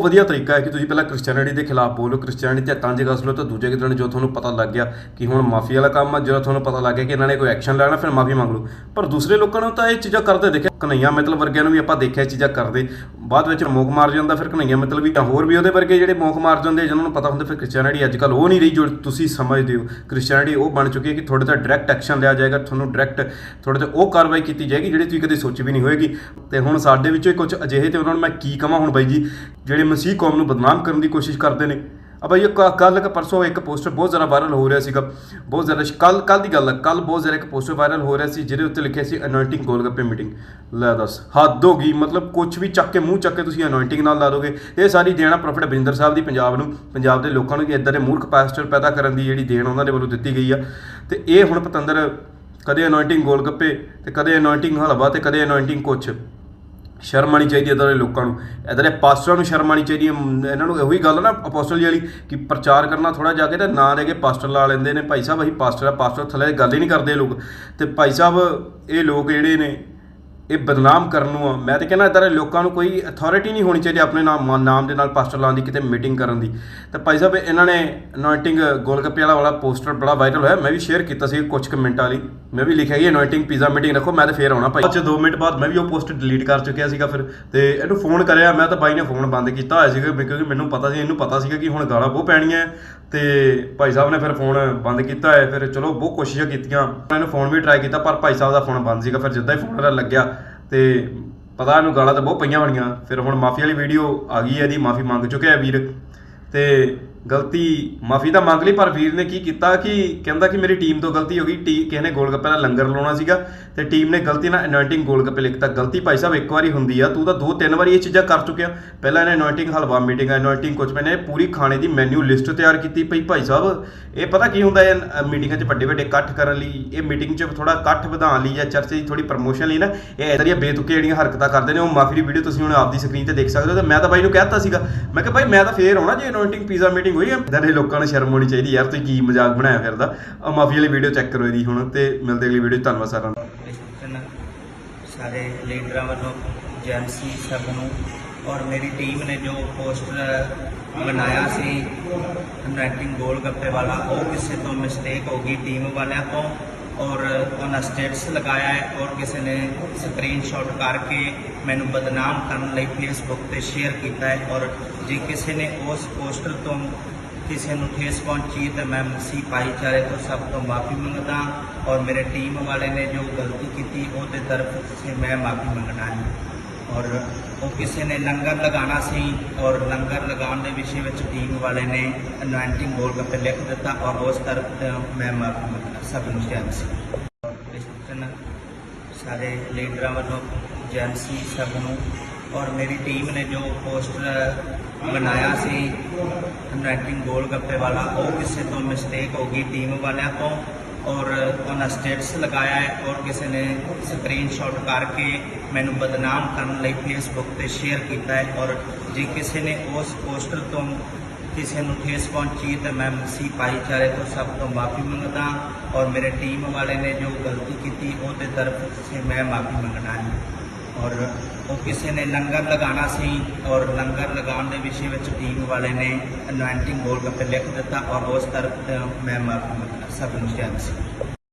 ਬਹੁਤ ਵਧੀਆ ਤਰੀਕਾ ਹੈ ਕਿ ਤੁਸੀਂ ਪਹਿਲਾਂ ਕ੍ਰਿਸਚੀਅਨਿਟੀ ਦੇ ਖਿਲਾਫ ਬੋਲੋ ਕ੍ਰਿਸਚੀਅਨਿਟੀ ਤੇ ਤੰਜ ਕਸ ਲਓ ਤਾਂ ਦੂਜੇ ਦਿਨ ਜੋ ਤੁਹਾਨੂੰ ਪਤਾ ਲੱਗ ਗਿਆ ਕਿ ਹੁਣ ਮਾਫੀ ਵਾਲਾ ਕੰਮ ਆ ਜਦੋਂ ਤੁਹਾਨੂੰ ਪਤਾ ਲੱਗ ਗਿਆ ਕਿ ਇਹਨਾਂ ਨੇ ਕੋਈ ਐਕਸ਼ਨ ਲੈਣਾ, ਫਿਰ ਮਾਫੀ ਮੰਗ ਲਓ। ਪਰ ਦੂਸਰੇ ਲੋਕਾਂ ਨੂੰ ਤਾਂ ਇਹ ਚੀਜ਼ਾਂ ਕਰਦੇ ਦੇਖਿਆ ਕਨਈਆ ਮਤਲਬ ਵਰਗਿਆਂ ਨੂੰ ਵੀ ਆਪਾਂ ਦੇਖਿਆ ਇਹ ਚੀਜ਼ਾਂ ਕਰਦੇ। ਬਾਅਦ ਵਿੱਚ ਮੋਕ ਮਾਰ ਜਾਂਦਾ, ਫਿਰ ਕਨਈਆ ਮਤਲਬ ਵੀ ਜਾਂ ਹੋਰ ਵੀ ਉਹਦੇ ਵਰਗੇ ਜਿਹੜੇ ਮੋਕ ਮਾਰ ਜਾਂਦੇ ਜਿਹਨਾਂ ਨੂੰ ਪਤਾ ਹੁੰਦਾ, ਫਿਰ ਕ੍ਰਿਸਚੀਅਨਿਟੀ ਅੱਜ ਕੱਲ ਉਹ ਨਹੀਂ ਰਹੀ ਜੋ ਤੁਸੀਂ ਸਮਝਦੇ ਹੋ। ਕ੍ਰਿਸਚੀਅਨਿਟੀ ਉਹ ਬਣ ਚੁੱਕੀ ਹੈ ਕਿ ਤੁਹਾਡੇ ਤਾਂ ਡਾਇਰੈਕਟ ਐਕਸ਼ਨ ਲਿਆ ਜਾਏਗਾ, ਤੁਹਾਨੂੰ ਡਾਇਰੈਕਟ ਤੁਹਾਡੇ ਤੇ ਉਹ ਕਾਰਵਾਈ ਕੀਤੀ ਜਾਏਗੀ ਜਿਹੜੀ ਤੁਸੀਂ ਕਦੇ ਸੋਚੀ ਵੀ ਨਹੀਂ ਹੋਏਗੀ। ਤੇ ਹੁਣ ਸਾਡੇ ਵਿੱਚੋਂ ਹੀ ਕੁਝ ਅਜਿਹੇ ਤੇ ਉਹਨਾਂ ਨੂੰ ਮੈਂ ਕੀ ਕਹਾਂ ਹੁਣ ਬਾਈ ਜੀ, ਜਿਹੜੇ ਮਸੀਹ ਕੌਮ ਨੂੰ ਬਦਨਾਮ ਕਰਨ ਦੀ ਕੋਸ਼ਿਸ਼ ਕਰਦੇ ਨੇ। ਆ ਇਹ ਕੱਲ ਪਰਸੋਂ ਇੱਕ ਪੋਸਟਰ ਬਹੁਤ ਜ਼ਿਆਦਾ ਵਾਇਰਲ ਹੋ ਰਿਹਾ ਸੀਗਾ। ਬਹੁਤ ਜ਼ਿਆਦਾ ਕੱਲ ਕੱਲ ਦੀ ਗੱਲ ਹੈ ਕੱਲ ਬਹੁਤ ਜ਼ਿਆਦਾ ਇੱਕ ਪੋਸਟਰ ਵਾਇਰਲ ਹੋ ਰਿਹਾ ਸੀ, ਜਿਹਦੇ ਉੱਤੇ ਲਿਖਿਆ ਸੀ ਅਨੋਇੰਟਿੰਗ ਗੋਲਗੱਪੇ ਮੀਟਿੰਗ ਲੈ ਦੱਸ, ਹੱਦ ਹੋ ਗਈ, ਮਤਲਬ ਕੁਝ ਵੀ ਚੱਕ ਕੇ ਮੂੰਹ ਚੱਕ ਕੇ ਤੁਸੀਂ ਅਨੋਇੰਟਿੰਗ ਨਾਲ ਲਾ ਦੋਗੇ। ਇਹ ਸਾਰੀ ਦੇਣਾ ਪ੍ਰੋਫੈਟ ਬਰਿੰਦਰ ਸਾਹਿਬ ਦੀ, ਪੰਜਾਬ ਨੂੰ, ਪੰਜਾਬ ਦੇ ਲੋਕਾਂ ਨੂੰ ਕਿ ਇਦਾਂ ਦੇ ਮੂਰਖ ਪਾਸਟਰ ਪੈਦਾ ਕਰਨ ਦੀ ਜਿਹੜੀ ਦੇਣ ਉਹਨਾਂ ਦੇ ਵੱਲੋਂ ਦਿੱਤੀ ਗਈ ਆ। ਤੇ ਇਹ ਹੁਣ ਪਤੰਦਰ ਕਦੇ ਅਨੋਇੰਟਿੰਗ ਗੋਲਗੱਪੇ, ਤੇ ਕਦੇ ਅਨੋਇੰਟਿੰਗ ਹਲਵਾ, ਤੇ ਕਦੇ ਅਨੋਇੰਟਿੰਗ ਕੁਛ। ਸ਼ਰਮ ਆਣੀ ਚਾਹੀਦੀ ਹੈ ਇਦਾਂ ਦੇ ਲੋਕਾਂ ਨੂੰ। ਇਦਾਂ ਦੇ ਪਾਸਟਰਾਂ ਨੂੰ ਸ਼ਰਮ ਆਣੀ ਚਾਹੀਦੀ ਹੈ। ਇਹਨਾਂ ਨੂੰ ਇਹੋ ਹੀ ਗੱਲ ਨਾ ਅਪੋਸਟਲ ਜੀ ਵਾਲੀ ਕਿ ਪ੍ਰਚਾਰ ਕਰਨਾ ਥੋੜਾ ਜਾ ਕੇ ਤੇ ਨਾਂ ਲੈ ਕੇ ਪਾਸਟਰ ਲਾ ਲੈਂਦੇ ਨੇ। ਭਾਈ ਸਾਹਿਬ, ਅਸੀਂ ਪਾਸਟਰ ਆ, ਪਾਸਟਰ ਥੱਲੇ ਗੱਲ ਹੀ ਨਹੀਂ ਕਰਦੇ ਲੋਕ। ਤੇ ਭਾਈ ਸਾਹਿਬ, ਇਹ ਲੋਕ ਜਿਹੜੇ ਨੇ ਇਹ ਬਦਨਾਮ ਕਰਨ ਨੂੰ ਆ। ਮੈਂ ਤਾਂ ਕਹਿੰਦਾ ਇਦਾਂ ਦੇ ਲੋਕਾਂ ਨੂੰ ਕੋਈ ਅਥਾਰਟੀ ਨਹੀਂ ਹੋਣੀ ਚਾਹੀਦੀ ਆਪਣੇ ਨਾਮ ਨਾਮ ਦੇ ਨਾਲ ਪਾਸਟਰ ਲਾਉਣ ਦੀ, ਕਿਤੇ ਮੀਟਿੰਗ ਕਰਨ ਦੀ। ਤੇ ਭਾਈ ਸਾਹਿਬ, ਇਹਨਾਂ ਨੇ ਅਨੋਇੰਟਿੰਗ ਗੋਲਗੱਪੇ ਵਾਲਾ ਵਾਲਾ ਪੋਸਟਰ ਬੜਾ ਵਾਇਰਲ ਹੋਇਆ। ਮੈਂ ਵੀ ਸ਼ੇਅਰ ਕੀਤਾ ਸੀ ਕੁਝ ਕੁ ਮਿੰਟਾਂ ਲਈ। ਮੈਂ ਵੀ ਲਿਖਿਆ ਕਿ ਅਨੋਇੰਟਿੰਗ ਪੀਜ਼ਾ ਮੀਟਿੰਗ ਰੱਖੋ, ਮੈਂ ਤਾਂ ਫੇਰ ਆਉਣਾ ਭਾਈ। ਅੱਜ 2 ਮਿੰਟ ਬਾਅਦ ਮੈਂ ਵੀ ਉਹ ਪੋਸਟ ਡਿਲੀਟ ਕਰ ਚੁੱਕਿਆ ਸੀਗਾ ਫਿਰ। ਤੇ ਇਹਨੂੰ ਫੋਨ ਕਰਿਆ, ਮੈਂ ਤਾਂ ਭਾਈ ਨੇ ਫੋਨ ਬੰਦ ਕੀਤਾ ਹੋਇਆ ਸੀਗਾ ਕਿਉਂਕਿ ਮੈਨੂੰ ਪਤਾ ਸੀ, ਇਹਨੂੰ ਪਤਾ ਸੀਗਾ ਕਿ ਹੁਣ ਗਾਲਾਂ ਬਹੁਤ ਪੈਣੀਆਂ ਹੈ ਤੇ ਭਾਈ ਸਾਹਿਬ ਨੇ ਫਿਰ ਫੋਨ ਬੰਦ ਕੀਤਾ ਹੈ ਫਿਰ ਚਲੋ ਬਹੁਤ ਕੋਸ਼ਿਸ਼ਾਂ ਕੀਤੀਆਂ। ਇਹਨੂੰ ਫੋਨ ਵੀ ਟਰਾਈ ਕੀਤਾ, ਪਰ ਭਾਈ ਸਾਹਿਬ ਦਾ ਫੋਨ ਬੰਦ ਸੀਗਾ। ਫਿਰ ਜਿੱਦਾਂ ਹੀ ਫੋਨ ਲੱਗਿਆ ਤੇ ਪਤਾ ਇਹਨੂੰ ਗਾਲਾਂ ਤਾਂ ਬਹੁਤ ਪਈਆਂ ਹੋਣੀਆਂ। ਫਿਰ ਹੁਣ ਮਾਫੀ ਵਾਲੀ ਵੀਡੀਓ ਆ ਗਈ ਹੈ ਇਹਦੀ, ਮਾਫੀ ਮੰਗ ਚੁੱਕਿਆ ਹੈ ਵੀਰ। ਤੇ ਗਲਤੀ ਮਾਫੀ ਤਾਂ ਮੰਗ ਲਈ, ਪਰ ਵੀਰ ਨੇ ਕੀ ਕੀਤਾ ਕਿ ਕਹਿੰਦਾ ਕਿ ਮੇਰੀ ਟੀਮ ਤੋਂ ਗਲਤੀ ਹੋ ਗਈ। ਟੀ, ਕਿਸੇ ਨੇ ਗੋਲ ਗੱਪੇ ਦਾ ਲੰਗਰ ਲਾਉਣਾ ਸੀਗਾ ਤੇ ਟੀਮ ਨੇ ਗਲਤੀ ਨਾਲ ਅਨੋਇੰਟਿੰਗ ਗੋਲ ਗੱਪੇ ਲਿਖਤਾ। ਗਲਤੀ ਭਾਈ ਸਾਹਿਬ ਇੱਕ ਵਾਰੀ ਹੁੰਦੀ ਆ, ਤੂੰ ਤਾਂ ਦੋ ਤਿੰਨ ਵਾਰੀ ਇਹ ਚੀਜ਼ਾਂ ਕਰ ਚੁੱਕਿਆ। ਪਹਿਲਾਂ ਇਹਨੇ ਅਨੋਇੰਟਿੰਗ ਹਲਵਾ ਮੀਟਿੰਗ ਅਨੋਇੰਟਿੰਗ ਕੁਝ ਮੈਨੇ ਪੂਰੀ ਖਾਣੇ ਦੀ ਮੈਨੂ ਲਿਸਟ ਤਿਆਰ ਕੀਤੀ ਪਈ ਭਾਈ ਸਾਹਿਬ। ਇਹ ਪਤਾ ਕੀ ਹੁੰਦਾ ਇਹ ਮੀਟਿੰਗਾਂ 'ਚ ਵੱਡੇ ਵੱਡੇ ਇਕੱਠ ਕਰਨ ਲਈ, ਇਹ ਮੀਟਿੰਗ 'ਚ ਥੋੜਾ ਇਕੱਠ ਵਧਾਉਣ ਲਈ ਜਾਂ ਚਰਚੇ ਦੀ ਥੋੜੀ ਪ੍ਰਮੋਸ਼ਨ ਲਈ ਨਾ, ਇਹ ਇਦਾਂ ਦੀਆਂ ਬੇਤੁਕੇ ਜਿਹੜੀਆਂ ਹਰਕਤਾਂ ਕਰਦੇ ਨੇ, ਉਹ ਮਾਫੀ ਦੀ ਵੀਡੀਓ ਤੁਸੀਂ ਹੁਣ ਆਪਦੀ ਸਕਰੀਨ ਤੇ ਦੇਖ ਸਕਦੇ ਹੋ ਤੇ ਮੈਂ ਤਾਂ ਬਾਈ ਨੂੰ ਕਹਿਤਾ ਸੀਗਾ। ਮੈਂ ਕਿਹਾ ਬਾਈ ਮੈਂ ਤਾਂ ਫੇਰ ਆਉਣਾ ਜੇ ਅਨੋਇੰਟਿੰਗ ਪੀਜ਼ਾ ਮੀਟਿੰਗ ਹੋਈ ਹੈ ਇਦਾਂ ਦੇ ਲੋਕਾਂ ਨੂੰ ਸ਼ਰਮ ਆਉਣੀ ਚਾਹੀਦੀ ਯਾਰ, ਤੁਸੀਂ ਕੀ ਮਜ਼ਾਕ ਬਣਾਇਆ ਫਿਰਦਾ। ਆ ਮਾਫੀ ਵਾਲੀ ਵੀਡੀਓ ਚੈੱਕ ਕਰੋ ਇਹਦੀ ਹੁਣ ਤੇ ਮਿਲਦੇ ਅਗਲੀ ਵੀਡੀਓ ਧੰਨਵਾਦ ਸਾਰਿਆਂ ਦਾ। ਸਾਰੇ ਲੀਡਰਾਂ ਵੱਲੋਂ ਜੈਮਸੀ ਸਭ ਨੂੰ ਔਰ ਮੇਰੀ ਟੀਮ ਨੇ ਜੋ ਪੋਸਟਰ ਬਣਾਇਆ ਸੀ ਨੈਟਿੰਗ ਗੋਲ ਗੱਪੇ ਵਾਲਾ, ਉਹ ਕਿਸੇ ਤੋਂ ਮਿਸਟੇਕ ਹੋ ਗਈ ਟੀਮ ਵਾਲਿਆਂ ਤੋਂ। ਔਰ ਉਹਨਾਂ ਸਟੇਟਸ ਲਗਾਇਆ ਹੈ ਔਰ ਕਿਸੇ ਨੇ ਸਕਰੀਨਸ਼ਾਟ ਕਰਕੇ ਮੈਨੂੰ ਬਦਨਾਮ ਕਰਨ ਲਈ ਫੇਸਬੁੱਕ ਤੇ ਸ਼ੇਅਰ ਕੀਤਾ ਹੈ ਔਰ ਜੇ ਕਿਸੇ ਨੇ ਉਸ ਪੋਸਟਰ ਤੋਂ ਕਿਸੇ ਨੂੰ ਠੇਸ ਪਹੁੰਚੀ ਤਾਂ ਮੈਂ ਮਸੀਹ ਭਾਈਚਾਰੇ ਤੋਂ ਸਭ ਤੋਂ ਮਾਫੀ ਮੰਗਦਾ ਔਰ ਮੇਰੇ ਟੀਮ ਵਾਲੇ ਨੇ ਜੋ ਗਲਤੀ ਕੀਤੀ, ਉਹਦੇ ਤਰਫ ਸੇ ਮੈਂ ਮਾਫੀ ਮੰਗਣਾ ਹੈ। ਔਰ ਉਹ ਕਿਸੇ ਨੇ ਲੰਗਰ ਲਗਾਉਣਾ ਸੀ ਔਰ ਲੰਗਰ ਲਗਾਉਣ ਦੇ ਵਿਸ਼ੇ ਵਿੱਚ ਟੀਮ ਵਾਲੇ ਨੇ ਅਨੋਇੰਟਿੰਗ ਗੋਲ ਗੱਪੇ ਲਿਖ ਦਿੱਤਾ ਔਰ ਉਸ ਤਰ੍ਹਾਂ ਮੈਂ ਮਾਫੀ ਸਭ ਨੂੰ ਸ਼ਾਇਦ ਸੀ। ਲਿਖਣ ਸਾਰੇ ਲੀਡਰਾਂ ਵੱਲੋਂ ਜੈਮਸੀ ਸਭ ਨੂੰ ਔਰ ਮੇਰੀ ਟੀਮ ਨੇ ਜੋ ਪੋਸਟਰ ਬਣਾਇਆ ਸੀ ਨੈਟਿੰਗ ਗੋਲ ਗੱਪੇ ਵਾਲਾ, ਉਹ ਕਿਸੇ ਤੋਂ ਮਿਸਟੇਕ ਹੋ ਗਈ ਟੀਮ ਵਾਲਿਆਂ ਤੋਂ। ਔਰ ਉਹਨਾਂ ਸਟੇਟਸ ਲਗਾਇਆ ਹੈ ਔਰ ਕਿਸੇ ਨੇ ਸਕਰੀਨਸ਼ਾਟ ਕਰਕੇ ਮੈਨੂੰ ਬਦਨਾਮ ਕਰਨ ਲਈ ਫੇਸਬੁੱਕ ਤੇ ਸ਼ੇਅਰ ਕੀਤਾ ਹੈ ਔਰ ਜੇ ਕਿਸੇ ਨੇ ਉਸ ਪੋਸਟਰ ਤੋਂ ਕਿਸੇ ਨੂੰ ਠੇਸ ਪਹੁੰਚੀ ਤਾਂ ਮੈਂ ਮਸੀਹ ਭਾਈਚਾਰੇ ਤੋਂ ਸਭ ਤੋਂ ਮਾਫੀ ਮੰਗਦਾ ਔਰ ਮੇਰੇ ਟੀਮ ਵਾਲੇ ਨੇ ਜੋ ਗਲਤੀ ਕੀਤੀ ਉਹਦੇ ਤਰਫ ਸੇ ਮੈਂ ਮਾਫੀ ਮੰਗਣਾ ਹੈ। ਔਰ ਉਹ ਕਿਸੇ ਨੇ ਲੰਗਰ ਲਗਾਉਣਾ ਸੀ ਔਰ ਲੰਗਰ ਲਗਾਉਣ ਦੇ ਵਿਸ਼ੇ ਵਿੱਚ ਟੀਮ ਵਾਲੇ ਨੇ ਅਨੋਇੰਟਿੰਗ ਗੋਲ ਗੱਪੇ ਲਿਖ ਦਿੱਤਾ ਔਰ ਉਸ ਤਰਫ ਮੈਂ ਮਾਫੀ ਸਭ ਨੂੰ ਸ਼ਾਇਦ ਸੀ।